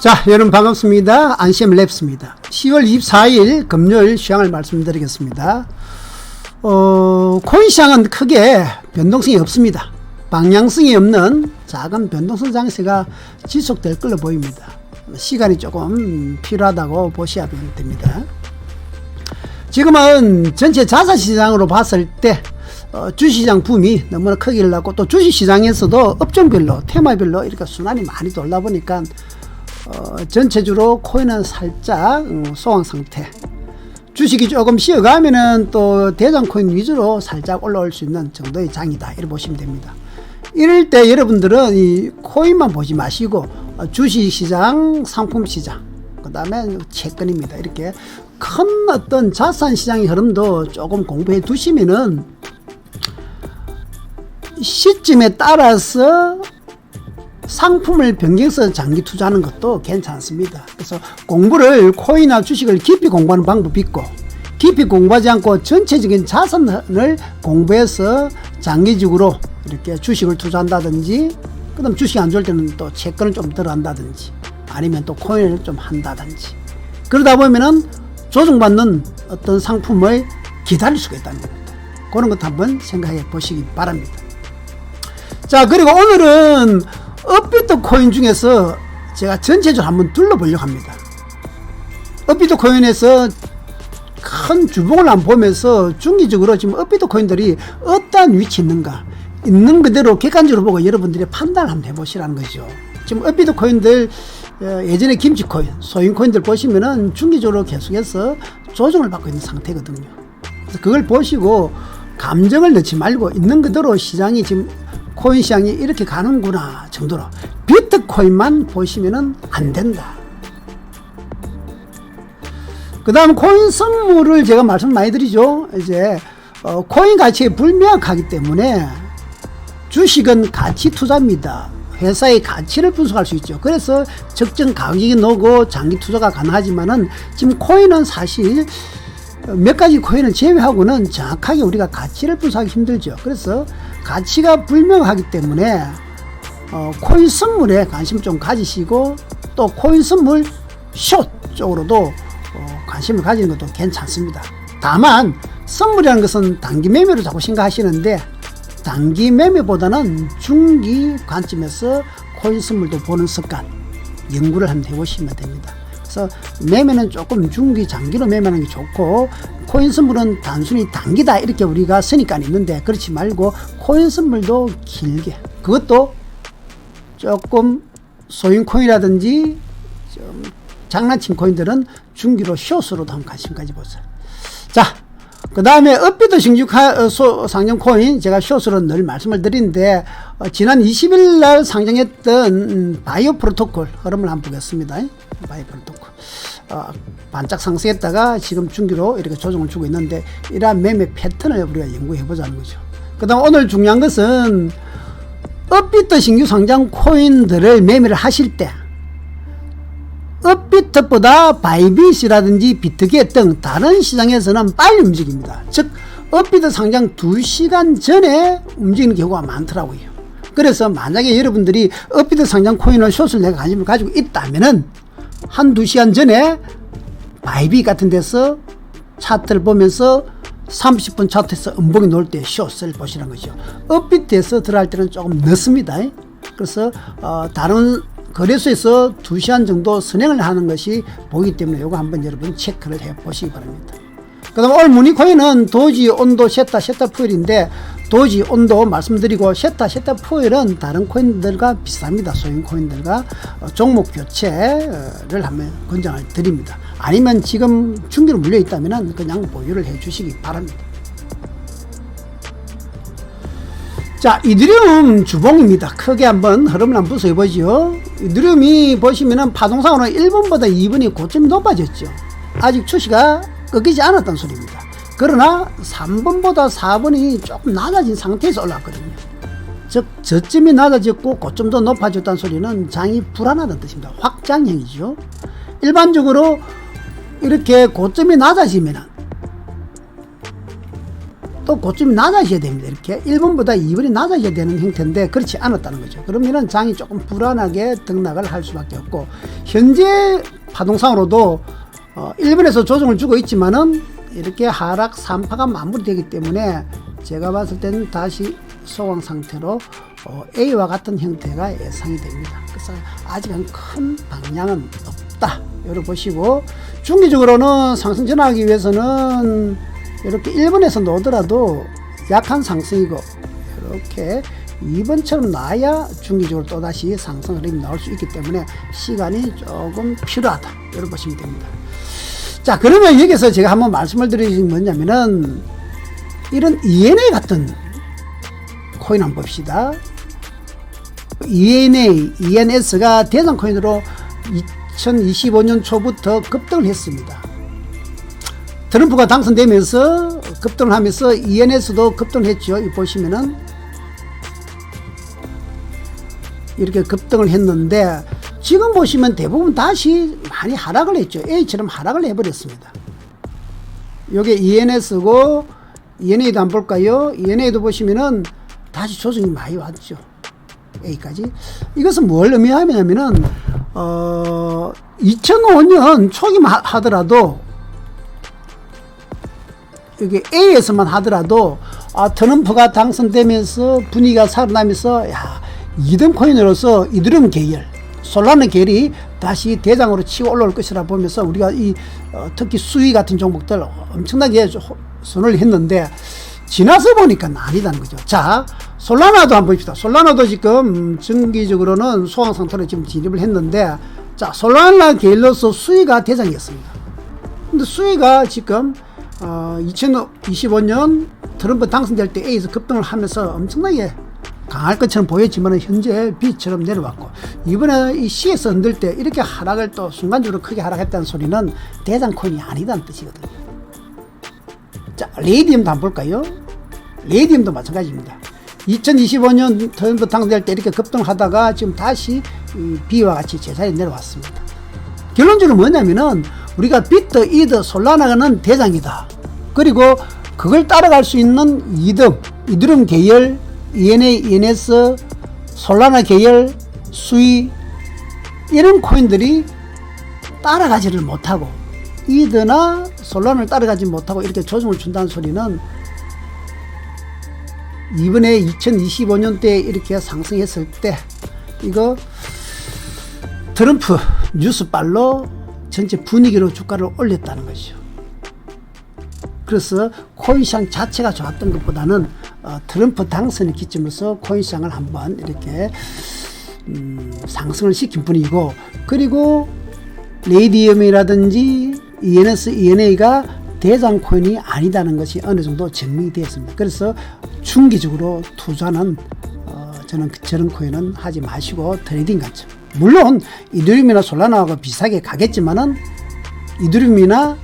자, 여러분 반갑습니다. 안심 랩스입니다. 10월 24일 금요일 시황을 말씀드리겠습니다. 어, 코인 시장은 크게 변동성이 없습니다. 방향성이 없는 작은 변동성 장세가 지속될 걸로 보입니다. 시간이 조금 필요하다고 보셔야 됩니다. 지금은 전체 자산 시장으로 봤을 때 어, 주시장 붐이 너무나 크게 일어났고 또 주식시장에서도 업종별로 테마별로 이렇게 순환이 많이 돌다 보니까 어, 전체적으로 코인은 살짝 음, 소강 상태. 주식이 조금 쉬어가면은 또 대장 코인 위주로 살짝 올라올 수 있는 정도의 장이다. 이렇게 보시면 됩니다. 이럴 때 여러분들은 이 코인만 보지 마시고 어, 주식시장 상품시장 그 다음에 채권입니다. 이렇게 큰 어떤 자산 시장의 흐름도 조금 공부해 두시면은 시점에 따라서 상품을 변경해서 장기 투자하는 것도 괜찮습니다. 그래서 공부를 코인이나 주식을 깊이 공부하는 방법이 있고 깊이 공부하지 않고 전체적인 자산을 공부해서 장기적으로 이렇게 주식을 투자한다든지 그다음 주식이 안 좋을 때는 또 채권을 좀 들어간다든지 아니면 또 코인을 좀 한다든지 그러다 보면은 조정받는 어떤 상품을 기다릴 수가 있다는 겁니다. 그런 것도 한번 생각해 보시기 바랍니다. 자, 그리고 오늘은 업비트 코인 중에서 제가 전체적으로 한번 둘러보려고 합니다. 업비트 코인에서 큰 주봉을 안 보면서 중기적으로 지금 업비트 코인들이 어떠한 위치에 있는가 있는 그대로 객관적으로 보고 여러분들이 판단을 한번 해보시라는 거죠. 지금 업비트 코인들 어, 예전에 김치 코인, 소인 코인들 보시면은 중기적으로 계속해서 조정을 받고 있는 상태거든요. 그래서 그걸 보시고 감정을 넣지 말고 있는 그대로 시장이 지금 코인 시장이 이렇게 가는구나 정도로 비트코인만 보시면은 안 된다. 그 다음 코인 선물을 제가 말씀 많이 드리죠. 이제 어, 코인 가치가 불명확하기 때문에 주식은 가치 투자입니다. 회사의 가치를 분석할 수 있죠. 그래서 적정 가격이 나오고 장기 투자가 가능하지만은 지금 코인은 사실 몇 가지 코인을 제외하고는 정확하게 우리가 가치를 분석하기 힘들죠. 그래서 가치가 불명하기 때문에 어, 코인 선물에 관심 좀 가지시고 또 코인 선물 숏 쪽으로도 어, 관심을 가지는 것도 괜찮습니다. 다만 선물이라는 것은 단기 매매로 자꾸 생각하시는데 단기 매매보다는 중기 관점에서 코인 선물도 보는 습관 연구를 한번 해보시면 됩니다. 그래서 매매는 조금 중기 장기로 매매하는 게 좋고 코인 선물은 단순히 단기다 이렇게 우리가 선입관이 있는데 그렇지 말고 코인 선물도 길게 그것도 조금 소인 코인이라든지 좀 장난친 코인들은 중기로 숏으로도 한번 관심 가져보세요. 자, 그 다음에 업비트 신규 상장 코인 제가 숏으로 늘 말씀을 드리는데 어, 지난 20일 날 상장했던 음, 바이오 프로토콜 흐름을 한번 보겠습니다. 바이오 프로토콜 어, 반짝 상승했다가 지금 중기로 이렇게 조정을 주고 있는데 이러한 매매 패턴을 우리가 연구해 보자는 거죠. 그 다음 오늘 중요한 것은 업비트 신규 상장 코인들을 매매를 하실 때 업비트보다 바이빗이라든지 비트게 등 다른 시장에서는 빨리 움직입니다. 즉 업비트 상장 2시간 전에 움직이는 경우가 많더라고요. 그래서 만약에 여러분들이 업비트 상장 코인을 숏을 내가 관심을 가지고 있다면은 한 2시간 전에 바이빗 같은 데서 차트를 보면서 30분 차트에서 음봉이 놓을 때 숏을 보시는 거죠. 업비트에서 들어갈 때는 조금 늦습니다. 그래서 어, 다른 거래소에서 2시간 정도 선행을 하는 것이 보기 때문에 이거 한번 여러분 체크를 해 보시기 바랍니다. 그 다음 오늘 무늬코인은 도지 온도 셋다 셋다 푸일인데 도지 온도 말씀드리고 셋다 셋다 푸일은 다른 코인들과 비슷합니다. 소인 코인들과 어, 종목 교체를 한번 권장을 드립니다. 아니면 지금 중기로 물려 있다면 그냥 보유를 해 주시기 바랍니다. 자, 이드리움 주봉입니다. 크게 한번 흐름을 한번. 이 드리움이 보시면은 파동상으로 1번보다 2번이 고점이 높아졌죠. 아직 추시가 꺾이지 않았다는 소리입니다. 그러나 3번보다 4번이 조금 낮아진 상태에서 올라왔거든요. 즉, 저점이 낮아졌고 고점도 높아졌다는 소리는 장이 불안하다는 뜻입니다. 확장형이죠. 일반적으로 이렇게 고점이 낮아지면은 또 고점이 낮아져야 됩니다. 이렇게 1번보다 2번이 낮아져야 되는 형태인데 그렇지 않았다는 거죠. 그러면은 장이 조금 불안하게 등락을 할 수밖에 없고 현재 파동상으로도 어, 1번에서 조정을 주고 있지만은 이렇게 하락 3파가 마무리되기 때문에 제가 봤을 때는 다시 소강 상태로 어, A와 같은 형태가 예상이 됩니다. 그래서 아직은 큰 방향은 없다. 여러 보시고 중기적으로는 상승 전환하기 위해서는 이렇게 1번에서 놓더라도 약한 상승이고 이렇게 2번처럼 나야 중기적으로 또다시 상승 흐름이 나올 수 있기 때문에 시간이 조금 필요하다. 이렇게 보시면 됩니다. 자, 그러면 여기서 제가 한번 말씀을 드리는 뭐냐면은 이런 ENA 같은 코인 한번 봅시다. ENA, ENS가 대상 코인으로 2025년 초부터 급등을 했습니다. 트럼프가 당선되면서 급등을 하면서 ENS도 급등을 했죠. 이 보시면은 이렇게 급등을 했는데 지금 보시면 대부분 다시 많이 하락을 했죠. A처럼 하락을 해버렸습니다. 요게 ENS고 ENA도 한번 볼까요? ENA도 보시면은 다시 조정이 많이 왔죠. A까지. 이것은 뭘 의미하냐면은 어 2005년 초기만 하- 하더라도 이게 A에서만 하더라도 아 트럼프가 당선되면서 분위기가 살아나면서 야 이등 코인으로서 이드름 계열 솔라나 계열이 다시 대장으로 치고 올라올 것이라 보면서 우리가 이 어, 특히 수위 같은 종목들 엄청나게 호- 손을 했는데 지나서 보니까 아니다는 거죠. 자, 솔라나도 한번 봅시다. 솔라나도 지금 정기적으로는 소강 상태로 지금 진입을 했는데 자, 솔라나 계열로서 수위가 대장이었습니다. 근데 수위가 지금 어, 2025년 트럼프 당선될 때 A에서 급등을 하면서 엄청나게 강할 것처럼 보였지만 현재 B처럼 내려왔고 이번에 이 C에서 흔들 때 이렇게 하락을 또 순간적으로 크게 하락했다는 소리는 대장 코인이 아니다는 뜻이거든요. 자, 레이디움도 한번 볼까요? 레이디움도 마찬가지입니다. 2025년 트럼프 당선될 때 이렇게 급등하다가 지금 다시 이 B와 같이 제자리에 내려왔습니다. 결론적으로 뭐냐면은 우리가 비트, 이드, 솔라나는 대장이다. 그리고 그걸 따라갈 수 있는 이드, 이드름 계열, ENA, ENS, 솔라나 계열, 수위 이런 코인들이 따라가지를 못하고 이드나 솔라나를 따라가지 못하고 이렇게 조정을 준다는 소리는 이번에 2025년 때 이렇게 상승했을 때 이거 트럼프 뉴스발로 전체 분위기로 주가를 올렸다는 것이죠. 그래서 코인시장 자체가 좋았던 것보다는 어, 트럼프 당선을 기점으로서 코인시장을 한번 이렇게 음, 상승을 시킨 분위기고 그리고 레이디움이라든지 ENS, ENA가 대장 코인이 아니다는 것이 어느 정도 증명되었습니다. 그래서 중기적으로 투자는 어, 저는 저런 코인은 하지 마시고 트레이딩 관점. 물론 이더리움이나 솔라나하고 비슷하게 가겠지만은 이더리움이나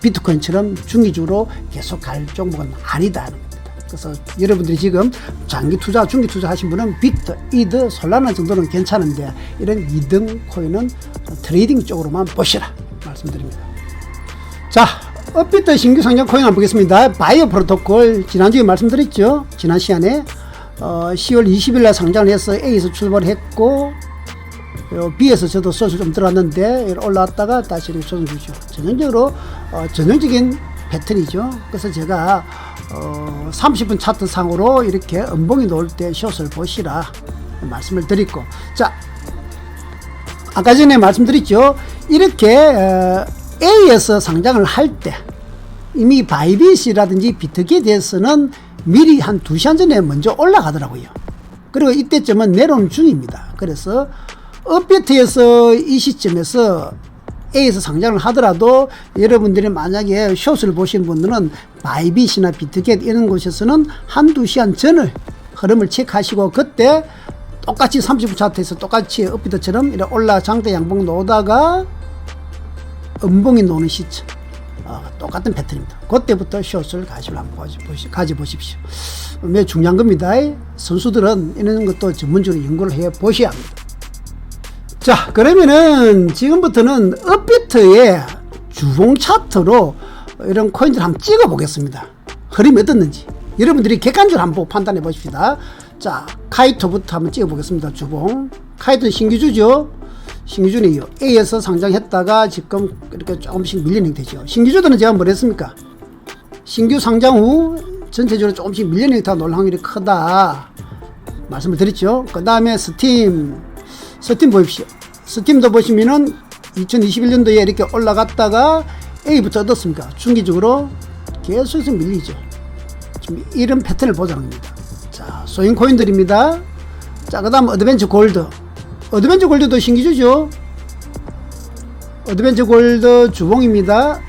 비트코인처럼 중기적으로 계속 갈 종목은 아니다는 겁니다. 그래서 여러분들이 지금 장기 투자, 중기 투자 하신 분은 비트, 이드, 솔라나 정도는 괜찮은데 이런 이등 코인은 트레이딩 쪽으로만 보시라 말씀드립니다. 자, 업비트 신규 상장 코인 한번 보겠습니다. 바이오 프로토콜 지난주에 말씀드렸죠. 지난 시간에 어, 10월 20일 날 상장을 해서 A에서 출발했고 요 B에서 저도 소스 좀 들어왔는데 올라왔다가 다시 조정 주죠. 전형적으로 어, 전형적인 패턴이죠. 그래서 제가 어, 30분 차트 상으로 이렇게 음봉이 놓을 때 숏을 보시라 말씀을 드리고 자 아까 전에 말씀드렸죠. 이렇게 어, A에서 상장을 할 때 이미 바이빗이라든지 비트기에 대해서는 미리 한 2시간 전에 먼저 올라가더라고요. 그리고 이때쯤은 내려오는 중입니다. 그래서 업비트에서 이 시점에서 A에서 상장을 하더라도 여러분들이 만약에 숏을 보시는 분들은 바이빗이나 비트겟 이런 곳에서는 한두 시간 전을 흐름을 체크하시고 그때 똑같이 30분 차트에서 똑같이 업비트처럼 이렇게 올라 장대 양봉 놓다가 음봉이 노는 시점 어, 똑같은 패턴입니다. 그때부터 숏을 가지고 한번 가져보십시오. 매우 중요한 겁니다. 선수들은 이런 것도 전문적으로 연구를 해 보셔야 합니다. 자, 그러면은 지금부터는 업비트의 주봉 차트로 이런 코인들 한번 찍어 보겠습니다. 흐름이 어떻는지. 여러분들이 객관적으로 한번 판단해 보십시다. 자, 카이토부터 한번 찍어 보겠습니다. 주봉. 카이토는 신규주죠. 신규주네요. A에서 상장했다가 지금 이렇게 조금씩 밀리는 되죠. 신규주들은 제가 뭐랬습니까? 신규 상장 후 전체적으로 조금씩 밀리는 다놀 확률이 크다. 말씀을 드렸죠. 그 다음에 스팀. 스팀 보십시오. 스팀도 보시면은 2021년도에 이렇게 올라갔다가 A부터 어떻습니까? 중기적으로 계속해서 밀리죠. 지금 이런 패턴을 보자는 겁니다. 자, 소인 코인들입니다. 자, 그 다음 어드벤처 골드. 어드벤처 골드도 신기주죠. 어드벤처 골드 주봉입니다.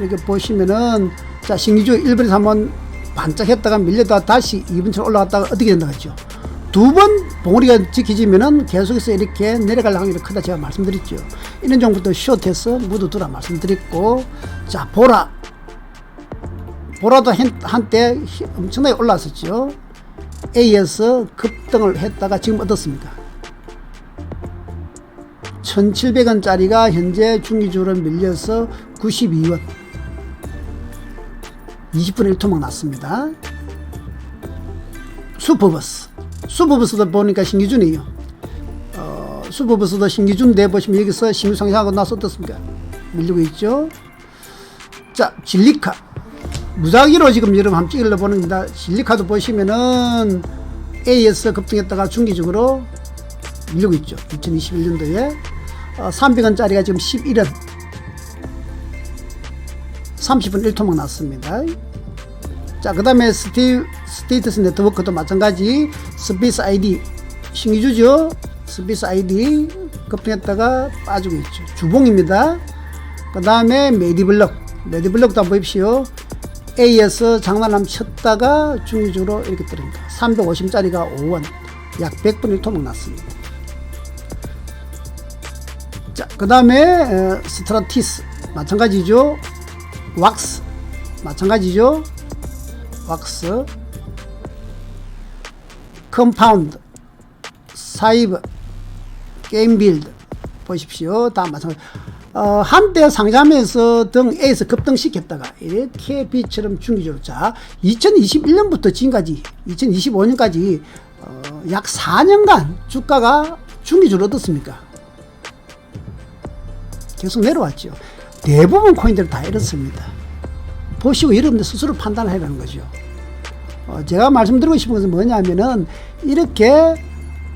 이렇게 보시면은, 자, 신기주 1번에서 한번 반짝했다가 밀렸다가 다시 2번처럼 올라갔다가 어떻게 된다 했죠. 두 번 봉우리가 지켜지면은 계속해서 이렇게 내려갈 확률이 크다 제가 말씀드렸죠. 이런 종부터 숏해서 모두 두라 말씀드렸고, 자, 보라. 보라도 한- 한때 히- 엄청나게 올랐었죠. A에서 급등을 했다가 지금 어떻습니까? 1700원짜리가 현재 중기주로 밀려서 92원. 20분의 1토막 났습니다. 슈퍼버스. 슈퍼버스도 보니까 신기준이에요. 어, 슈퍼버스도 신기준인데 보시면 여기서 신규 상승하고 나서 어떻습니까? 밀리고 있죠. 자, 진리카. 무작위로 지금 여러분 한번 찍으려 보는 겁니다. 진리카도 보시면은 A에서 급등했다가 중기적으로 밀리고 있죠. 2021년도에. 어, 300원짜리가 지금 11원. 30분 1토막 났습니다. 자, 그 다음에 스티, 스테이터스 네트워크도 마찬가지 스페이스 아이디 신기주죠. 스페이스 아이디 급등했다가 빠지고 있죠. 주봉입니다. 그 다음에 메디블럭. 메디블럭도 한번 보십시오. A에서 장난함 쳤다가 중기적으로 이렇게 떨어집니다. 350짜리가 5원. 약 100분 1토막 났습니다. 자, 그 다음에 스트라티스. 마찬가지죠. 왁스. 마찬가지죠. 왁스, 컴파운드, 사이버, 게임 빌드 보십시오. 다 마찬가지. 어, 한때 상장하면서 등 A에서 급등시켰다가 이렇게 B처럼 중기적으로 자 2021년부터 지금까지 2025년까지 어, 약 4년간 주가가 중기적으로 어떻습니까? 계속 내려왔죠. 대부분 코인들 다 이렇습니다. 보시고 여러분들 스스로 판단하라는 거죠. 어, 제가 말씀드리고 싶은 것은 뭐냐면은 이렇게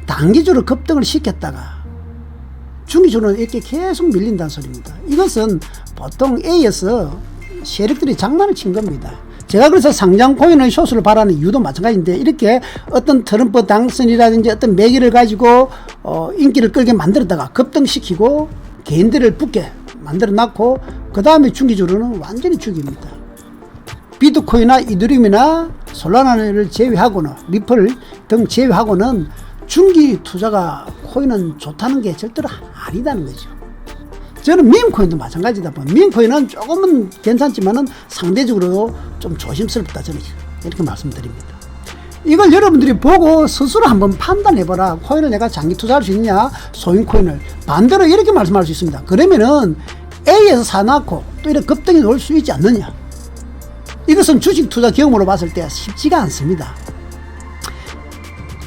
단기적으로 급등을 시켰다가 중기적으로 이렇게 계속 밀린다는 소리입니다. 이것은 보통 A에서 세력들이 장난을 친 겁니다. 제가 그래서 상장 코인의 쇼스를 바라는 이유도 마찬가지인데 이렇게 어떤 트럼프 당선이라든지 어떤 매기를 가지고 어, 인기를 끌게 만들었다가 급등시키고 개인들을 붙게 만들어 놨고 그 다음에 중기적으로는 완전히 죽입니다. 비트코인이나 이더리움이나 솔라나를 제외하고는 리플 등 제외하고는 중기 투자가 코인은 좋다는 게 절대로 아니다는 거죠. 저는 밈코인도 마찬가지다 보면 밈코인은 조금은 괜찮지만은 상대적으로 좀 조심스럽다 저는 이렇게 말씀드립니다. 이걸 여러분들이 보고 스스로 한번 판단해봐라. 코인을 내가 장기 투자할 수 있냐? 소인 코인을. 반대로 이렇게 말씀할 수 있습니다. 그러면은 A에서 사놓고 또 이렇게 급등이 올 수 있지 않느냐? 이것은 주식 투자 경험으로 봤을 때 쉽지가 않습니다.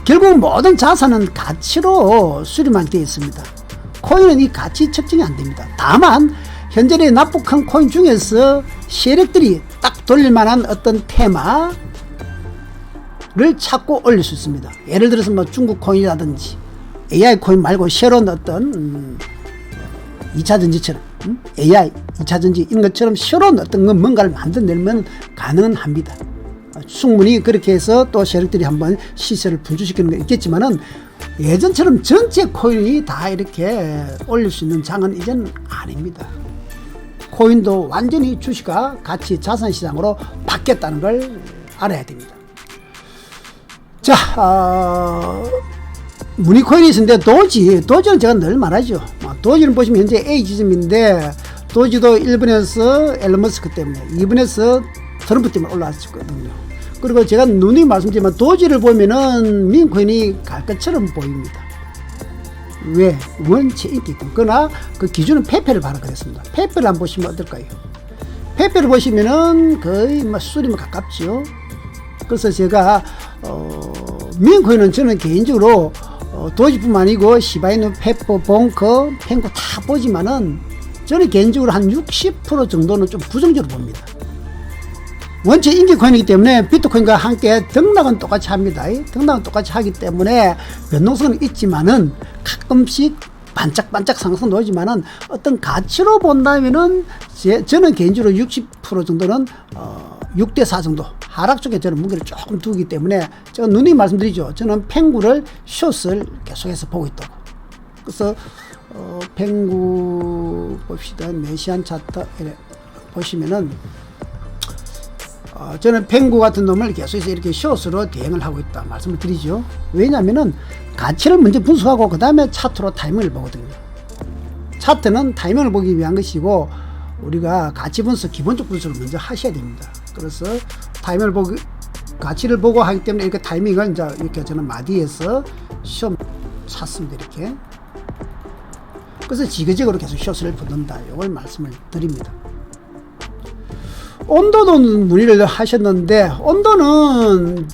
결국 모든 자산은 가치로 수렴만 되어 있습니다. 코인은 이 가치 측정이 안 됩니다. 다만 현재의 납북한 코인 중에서 세력들이 딱 돌릴 만한 어떤 테마를 찾고 올릴 수 있습니다. 예를 들어서 뭐 중국 코인이라든지 AI 코인 말고 새로운 어떤 음, 2차 전지처럼 음? AI 2차 전지 이런 것처럼 새로운 어떤 건 뭔가를 만들어내면 가능합니다. 어, 충분히 그렇게 해서 또 세력들이 한번 시세를 분주시키는 게 있겠지만은 예전처럼 전체 코인이 다 이렇게 올릴 수 있는 장은 이제는 아닙니다. 코인도 완전히 주식과 가치 자산 시장으로 바뀌었다는 걸 알아야 됩니다. 자, 어, 무늬코인이 있는데 도지, 도지는 제가 늘 말하죠. 어, 도지는 보시면 현재 A 지점인데 도지도 1번에서 앨런머스크 때문에 2번에서 트럼프 때문에 올라왔었거든요. 그리고 제가 눈이 말씀드리면 도지를 보면은 민코인이 갈 것처럼 보입니다. 왜? 원체 있고. 그러나 그 기준은 페페를 바라 그랬습니다. 페페를 한번 보시면 어떨까요? 페페를 보시면은 거의 뭐 수리에 가깝죠. 그래서 제가 어, 민코인은 저는 개인적으로 어, 도지뿐만 아니고 시바이누, 페퍼, 봉커, 펜코 다 보지만은 저는 개인적으로 한 60% 정도는 좀 부정적으로 봅니다. 원체 인기 코인이기 때문에 비트코인과 함께 등락은 똑같이 합니다. 이 등락은 똑같이 하기 때문에 변동성은 있지만은 가끔씩 반짝반짝 상승 놓지만은 어떤 가치로 본다면은 제, 저는 개인적으로 60% 정도는 어, 6대 4 정도 하락 쪽에 저는 무게를 조금 두기 때문에 제가 누누이 말씀드리죠. 저는 팽구를 숏을 계속해서 보고 있다고. 그래서 어, 팽구 봅시다. 메시안 차트 이래 보시면은 어, 저는 펭구 같은 놈을 계속해서 이렇게 숏으로 대응을 하고 있다 말씀을 드리죠. 왜냐하면은 가치를 먼저 분석하고 그 다음에 차트로 타이밍을 보거든요. 차트는 타이밍을 보기 위한 것이고 우리가 가치 분석, 기본적 분석을 먼저 하셔야 됩니다. 그래서 타이밍을 보기 가치를 보고 하기 때문에 이렇게 타이밍을 이제 이렇게 저는 마디에서 숏 샀습니다. 이렇게. 그래서 지그재그로 계속 숏을 붙는다. 이걸 말씀을 드립니다. 온도도 문의를 하셨는데 온도는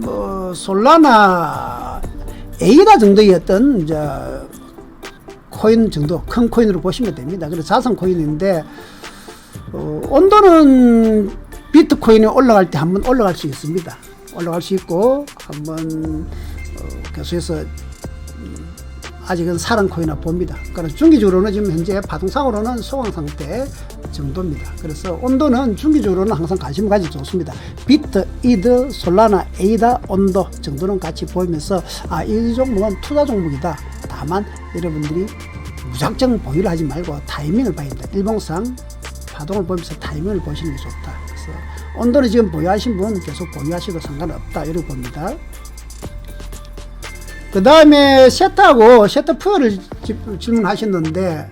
뭐 솔라나 에이다 정도의 어떤 이제 코인 정도 큰 코인으로 보시면 됩니다. 그래서 자산 코인인데 어, 온도는 비트코인이 올라갈 때 한번 올라갈 수 있습니다. 올라갈 수 있고 한번 어, 계속해서 음, 아직은 사랑 코인이나 봅니다. 그래서 중기적으로는 지금 현재 파동상으로는 소강 상태 정도입니다. 그래서 온도는 중기적으로는 항상 관심을 가지기 좋습니다. 비트, 이드, 솔라나, 에이다, 온도 정도는 같이 보이면서 아, 이 종목은 투자 종목이다. 다만 여러분들이 무작정 보유를 하지 말고 타이밍을 봐야 됩니다. 일봉상 파동을 보면서 타이밍을 보시는 게 좋다. 그래서 온도는 지금 보유하신 분 계속 보유하셔도 상관없다. 이렇게 봅니다. 그 다음에 셋하고 셋터 푸어를 질문하셨는데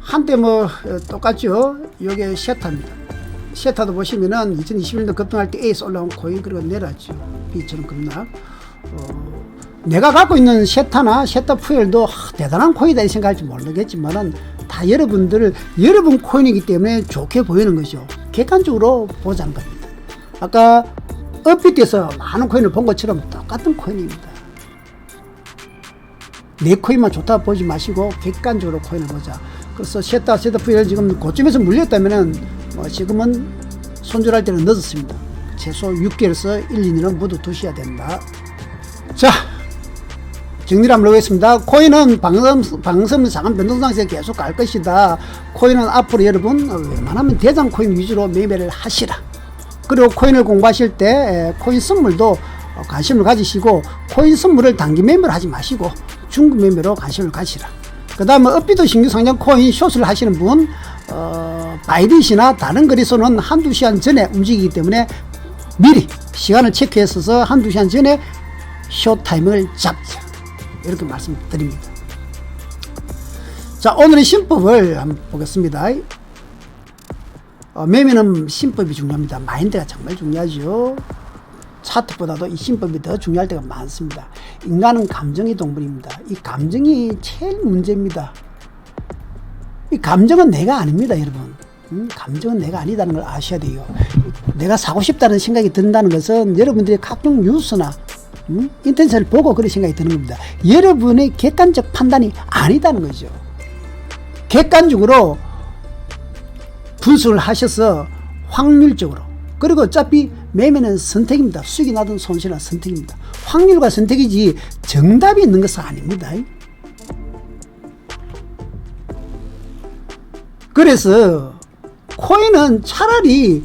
한때 뭐 어, 똑같죠. 요게 셋타입니다. 셋타도 보시면은 2021년 급등할 때 에이스 올라온 코인 그리고 내려왔죠. B처럼 급락. 어, 내가 갖고 있는 셋타나 셋타 푸엘도 하, 대단한 코인이다 이 생각할지 모르겠지만은 다 여러분들 여러분 코인이기 때문에 좋게 보이는 거죠. 객관적으로 보자는 겁니다. 아까 업비트에서 많은 코인을 본 것처럼 똑같은 코인입니다. 내 코인만 좋다 보지 마시고 객관적으로 코인을 보자. 그래서 셋다 셋다 VL 지금 고점에서 물렸다면은 뭐 지금은 손절할 때는 늦었습니다. 최소 6개월에서 1, 2년은 모두 두셔야 된다. 자, 정리를 한번 하겠습니다. 코인은 방금, 방금 상한 변동상에서 계속 갈 것이다. 코인은 앞으로 여러분, 웬만하면 대장 코인 위주로 매매를 하시라. 그리고 코인을 공부하실 때 에, 코인 선물도 어, 관심을 가지시고 코인 선물을 단기 매매를 하지 마시고 중급 매매로 관심을 가시라. 그 다음에 업비도 신규 상장 코인 숏을 하시는 분, 어, 바이빗이나 다른 거래소는 한두 시간 전에 움직이기 때문에 미리 시간을 체크했어서 한두 시간 전에 숏 타이밍을 잡자. 이렇게 말씀드립니다. 자, 오늘의 신법을 한번 보겠습니다. 어, 매매는 신법이 중요합니다. 마인드가 정말 중요하죠. 차트보다도 이 신법이 더 중요할 때가 많습니다. 인간은 감정의 동물입니다. 이 감정이 제일 문제입니다. 이 감정은 내가 아닙니다, 여러분. 음, 감정은 내가 아니다는 걸 아셔야 돼요. 내가 사고 싶다는 생각이 든다는 것은 여러분들이 각종 뉴스나 음, 인터넷을 보고 그런 생각이 드는 겁니다. 여러분의 객관적 판단이 아니다는 거죠. 객관적으로 분석을 하셔서 확률적으로 그리고 어차피 매매는 선택입니다. 수익이 나든 손실은 선택입니다. 확률과 선택이지 정답이 있는 것은 아닙니다. 그래서 코인은 차라리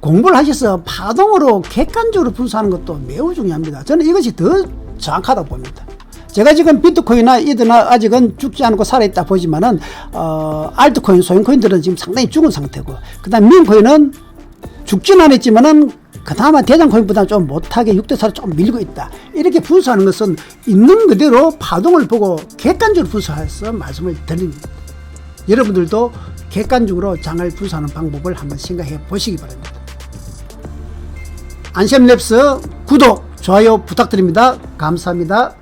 공부를 하셔서 파동으로 객관적으로 분석하는 것도 매우 중요합니다. 저는 이것이 더 정확하다고 봅니다. 제가 지금 비트코인이나 이드나 아직은 죽지 않고 살아있다 보지만은, 어, 알트코인, 소형코인들은 지금 상당히 죽은 상태고, 그 다음 민코인은 죽지는 않았지만은, 그나마 대장코인보다 좀 못하게 6대4로 좀 밀고 있다. 이렇게 분석하는 것은 있는 그대로 파동을 보고 객관적으로 분석해서 말씀을 드립니다. 여러분들도 객관적으로 장을 분석하는 방법을 한번 생각해 보시기 바랍니다. 안심랩스 구독, 좋아요 부탁드립니다. 감사합니다.